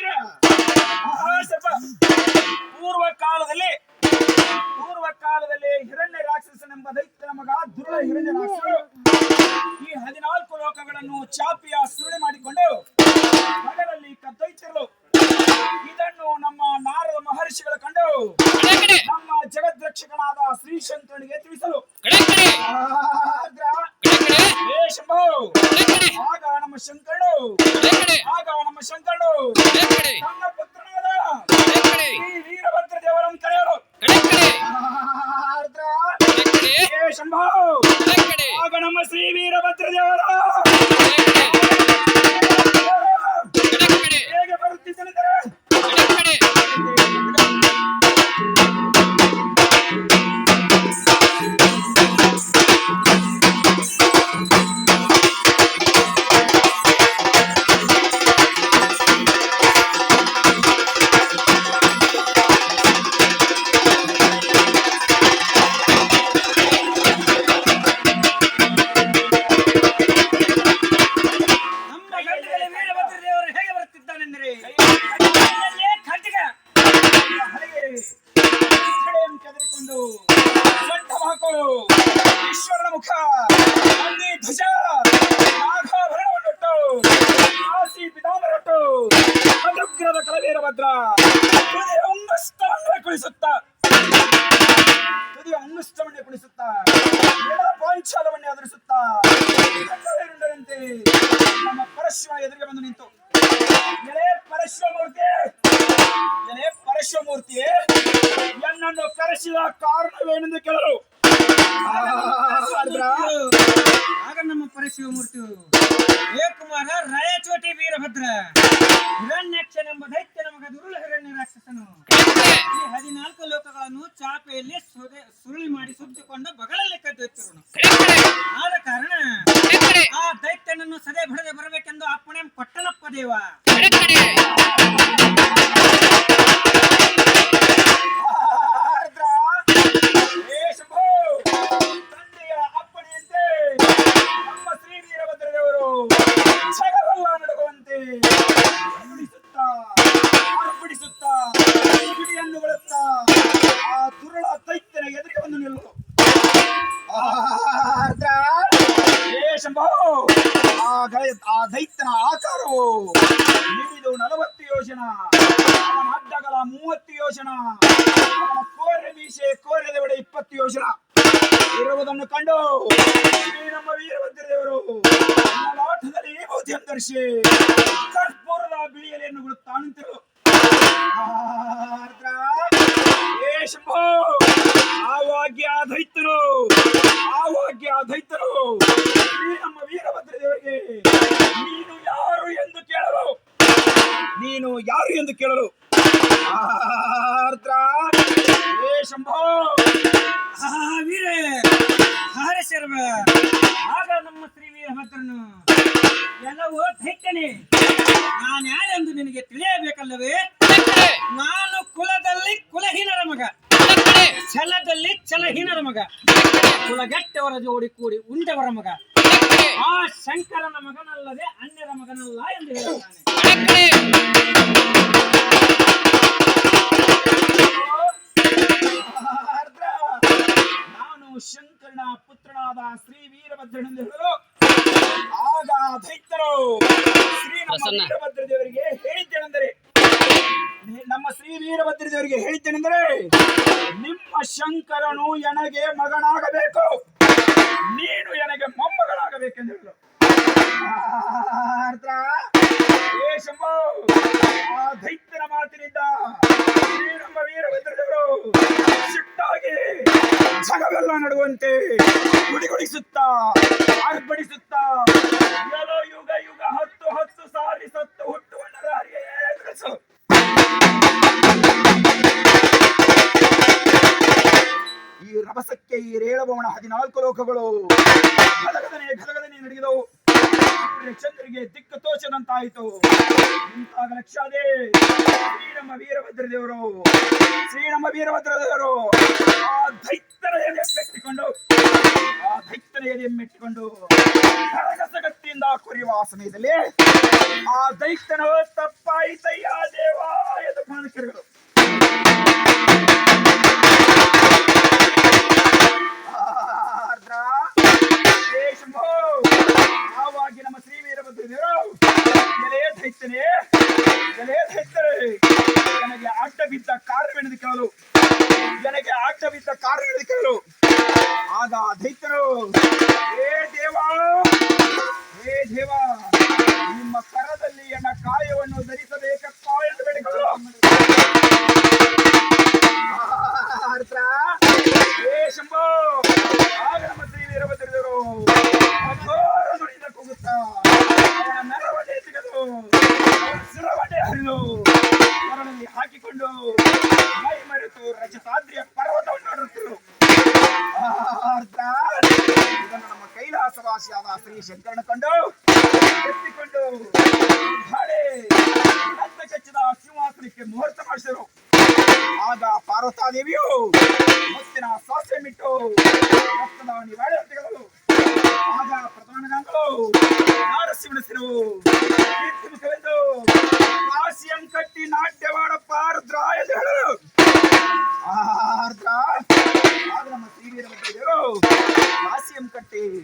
ಆಹಾ, ಸ್ವಲ್ಪ ಪೂರ್ವ ಕಾಲದಲ್ಲಿ ಪೂರ್ವ ಕಾಲದಲ್ಲಿ ಹಿರಣ್ಯ ರಾಕ್ಷಸನೆಂಬ ದೈತ್ಯನ ಮಗ ದುರುಳ ಹಿರಣ್ಯ ರಾಕ್ಷಸರು ಈ ಹದಿನಾಲ್ಕು ಲೋಕಗಳನ್ನು ಚಾಪಿಯ ಸುರುಳಿ ಮಾಡಿಕೊಂಡು ಮಗದಲ್ಲಿ ಕದ್ದೊಯ್ತಿರಲು ಇದನ್ನು ನಮ್ಮ ನಾರದ ಮಹರ್ಷಿಗಳು ಕಂಡು ನಮ್ಮ ಜಗದ್ರಕ್ಷಕನಾದ ಶ್ರೀಶಂಕರನಿಗೆ ತಿಳಿಸಲು. ಆಗ ನಮ್ಮ ಶಂಕರನು ಆಗ ನಮ್ಮ ಶಂಕರನು ಕಡೆ ಕಡೆ ನನ್ನ ಪುತ್ರನಾದ ಕಡೆ ಕಡೆ ಕಾರಣವೇನೆಂದು ಕೇಳರು ಆಗ ನಮ್ಮ ಪರಶಿವಮೂರ್ತಿ. ಏ ಕುಮಾರ ರಾಯಚೋಟಿ ವೀರಭದ್ರ. ಹಿರಣ್ಯಾಕ್ಷನೆಂಬ ದೈತ್ಯ ನಮಗ ದುರುಳ ಹಿರಣ್ಯ ರಾಕ್ಷಸನು. ಈ ಹದಿನಾಲ್ಕು ಲೋಕಗಳನ್ನು ಚಾಪೆಯಲ್ಲಿ ಸುರುಳಿ ಮಾಡಿ ಸುತ್ತಿಕೊಂಡು ಬಗಳಲ್ಲಿ ಕದ್ದು ಆದ ಆ ಕಿಡಿಯನ್ನು ಆ ದುರುಳ ದೈತ್ಯನ ಎದುರಿಗೆ ಬಂದು ಶಂಭೋ. ಆ ದೈತ್ಯನ ಆಕಾರವು ನಿಮಿದು ನಲವತ್ತು ಯೋಜನ. ಅವನ ಅಡ್ಡಗಲ ಮೂವತ್ತು ಯೋಜನ. ಅವನ ಕೋರೆ ಮೀಸೆ ಕೋರೆದ ಒಡೆ ಇಪ್ಪತ್ತು ಯೋಜನ. ಇರುವುದನ್ನು ಕಂಡು ನಮ್ಮ ವೀರಭದ್ರ ದೇವರು ಲಲಾಟದಲ್ಲಿ ಭೌತಿಯಂ ಧರಿಸಿ ಕರ್ಪೂರದ ಬಿಳಿಯಲೆಯನ್ನು ಗುಳುತ್ತಾ ಎಂದು ಕೇಳಲು ಶಂಭೋ. ವೀರ. ಹಾರಶರ್ವ ಆಗ ನಮ್ಮ ಶ್ರೀ ವೀರಭದ್ರನು ಎಲ್ಲವೂ ದೈತ್ಯನೇ ನಾನು ಯಾರೆಂದು ನಿನಗೆ ತಿಳಿಯಬೇಕಲ್ಲವೇ? ನಾನು ಕುಲದಲ್ಲಿ ಕುಲಹೀನರ ಮಗ. ಛಲದಲ್ಲಿ ಛಲಹೀನರ ಮಗ. ಕುಲಗಟ್ಟವರ ಜೋಡಿ ಕೂಡಿ ಉಂಡವರ ಮಗ. ಆ ಶಂಕರನ ಮಗನಲ್ಲದೆ ಅನ್ಯರ ಮಗನಲ್ಲ ಎಂದು ಹೇಳುತ್ತಾನೆ. ನಾನು ಶಂಕರನ ಪುತ್ರನಾದ ಶ್ರೀ ವೀರಭದ್ರನೆಂದು ಹೇಳಲು ಆಗ ದೈತ್ಯರು ಶ್ರೀ ನಮ್ಮ ವೀರಭದ್ರ ದೇವರಿಗೆ ಹೇಳಿದ್ದೇನೆಂದರೆ ನಮ್ಮ ಶ್ರೀ ವೀರಭದ್ರ ದೇವರಿಗೆ ಹೇಳಿದ್ದೇನೆಂದರೆ ನಿಮ್ಮ ಶಂಕರನು ಎನಗೆ ಮಗನಾಗಬೇಕು? ನೀನು ಎನಗೆ ಮೊಮ್ಮಗಳಾಗಬೇಕೆಂದು ಏ ಶಂಭೋ ಆ ದೈತ್ಯನ ಮಾತಿನಿಂದ ನಮ್ಮ ವೀರಭದ್ರದೇವರು ಸಿಟ್ಟಾಗಿ ಜಗವೆಲ್ಲ ನಡುವಂತೆ ಗುಡಿಗುಡಿಸುತ್ತಾ ಅರ್ಪಡಿಸುತ್ತಾ ರೇಳಭವನ ಹದಿನಾಲ್ಕು ಲೋಕಗಳು. ಗದಗದನೆ ನಡೆದವು. ಸೂರ್ಯ ಚಂದ್ರಿಗೆ ದಿಕ್ಕ ತೋಚದಂತಾಯಿತು. ನಿಂತಾಗ ಲಕ್ಷಾದೆ ಶ್ರೀ ನಮ್ಮ ವೀರಭದ್ರ ದೇವರು. ಶ್ರೀ ನಮ್ಮ ವೀರಭದ್ರ ದೇವರು. ಆ ದೈತ್ಯನ ಎದೆ ಮೆಟ್ಟಿಕೊಂಡು ಆ ದೈತ್ಯನ ಎದೆ ಮೆಟ್ಟಿಕೊಂಡು ಕರಗಸಗತ್ತಿಯಿಂದ ಕುರಿಯುವ ಸಮಯದಲ್ಲಿ ಆ ದೈತ್ಯನ ತಪ್ಪಾಯಿತಯ್ಯ. ಬಿದ್ದ ಕಾರಣವೆಂದು ಕೇಳಲು ನನಗೆ ಅಡ್ಡ ಬಿದ್ದ ಕಾರಣವೆಂದು ಕೇಳಲು. ಆಗ ದೈತ್ಯರು, ಹೇ ದೇವ ಹೇ ದೇವ, ನಿಮ್ಮ ಕರದಲ್ಲಿ ಎನ್ನ ಕಾಯವನ್ನು ಧರಿಸಬೇಕಪ್ಪ. ಕೈಲಾಸವಾಸಿಯಾದ ಶ್ರೀ ಶಂಕರನ ಕಂಡು ಎತ್ತಿಕೊಂಡು ಹಾಡೆ ಅಂತ ಕಚ್ಚಿದ ಸಿಂಹಾಸನಕ್ಕೆ ಮುಹೂರ್ತ ಮಾಡಿಸಿದರು. ಆಗ ಪಾರ್ವತಾದೇವಿಯು ಮುತ್ತಿನ ಸಾಸ್ಯಮಿಟ್ಟು ರಕ್ತದ ನಿವಾಳೆ ತೆಗೆದಳು ಆಗ ಪ್ರಧಾನಗಳು ನಾರಸಿಂಹನ ಸಿರು ಕೀರ್ತಿಮುಖವೆಂದು ಕಾಸಿಯಂ ಕಟ್ಟಿ ನಾಟ್ಯವಾಡ ಆರ್ದ್ರ ಎಂದು ಹೇಳಲು. ಆರ್ದ್ರ, ಆಗ ನಮ್ಮ ಶ್ರೀವೀರಭದ್ರದೇವರು ಕಾಸಿಯಂ தேவி